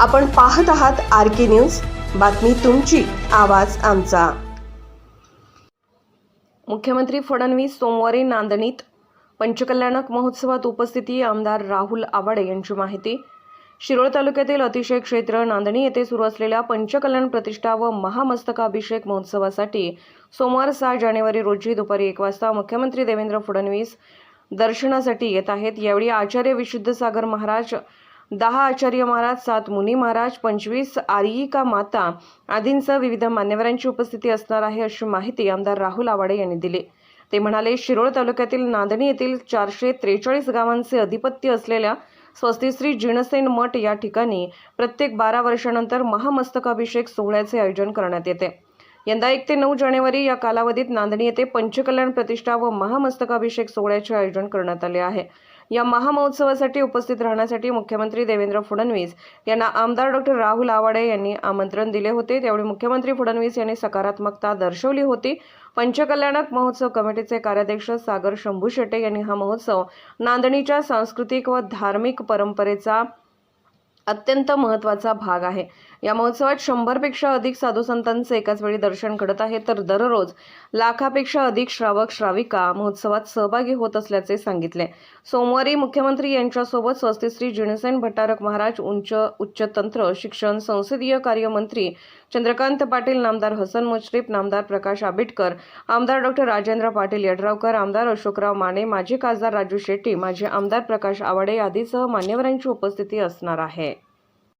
आपण पाहत आहात आर के न्यूज. बातमी तुमची आवाज आमचा. मुख्यमंत्री फडणवीस सोमवारी नांदणीत. पंचकल्याणक महोत्सवात उपस्थिती आमदार राहुल आवाडे यांची माहिती. शिरोळ तालुक्यातील अतिशय क्षेत्र नांदणी येथे सुरू असलेल्या पंचकल्याण प्रतिष्ठा व महामस्तकाभिषेक महोत्सवासाठी सोमवार सहा जानेवारी रोजी दुपारी एक वाजता मुख्यमंत्री देवेंद्र फडणवीस दर्शनासाठी येत आहेत. यावेळी आचार्य विशुद्ध सागर महाराज दहा आचार्य महाराज सात मुनी महाराज पंचवीस आर्यिका माता आदींसह विविध मान्यवरांची उपस्थिती असणार आहे अशी माहिती आमदार राहुल आवाडे यांनी दिली. ते म्हणाले शिरोळ तालुक्यातील नांदणी येथील चारशे त्रेचाळीस गावांचे अधिपत्य असलेल्या स्वस्तिश्री जिणसेन मठ या ठिकाणी प्रत्येक बारा वर्षानंतर महामस्तकाभिषेक सोहळ्याचे आयोजन करण्यात येते. यंदा एक ते नऊ जानेवारी या कालावधीत नांदणी येथे पंचकल्याण प्रतिष्ठा व महामस्तकाभिषेक सोहळ्याचे आयोजन करण्यात आले आहे. या महामहोत्सवासाठी उपस्थित राहण्यासाठी मुख्यमंत्री देवेंद्र फडणवीस यांना आमदार डॉक्टर राहुल आवाडे यांनी आमंत्रण दिले होते. त्यावेळी मुख्यमंत्री फडणवीस यांनी सकारात्मकता दर्शवली होती. पंचकल्याणक महोत्सव कमिटीचे कार्याध्यक्ष सागर शंभू शेटे यांनी हा महोत्सव नांदणीच्या सांस्कृतिक व धार्मिक परंपरेचा अत्यंत महत्त्वाचा भाग आहे. या महोत्सवात शंभरपेक्षा अधिक साधू संतांचे एकाच वेळी दर्शन घडत आहे. तर दररोज लाखापेक्षा अधिक श्रावक श्राविका महोत्सवात सहभागी होत असल्याचे सांगितले. सोमवारी मुख्यमंत्री यांच्यासोबत स्वस्तिश्री जिणसेन भट्टारक महाराज उंच उच्चतंत्र शिक्षण संसदीय कार्यमंत्री चंद्रकांत पाटील नामदार हसन मुश्रीफ नामदार प्रकाश आंबेडकर आमदार डॉक्टर राजेंद्र पाटील यड्रावकर आमदार अशोकराव माने माजी खासदार राजू शेट्टी माजी आमदार प्रकाश आवाडे आदीसह मान्यवरांची उपस्थिती असणार आहे.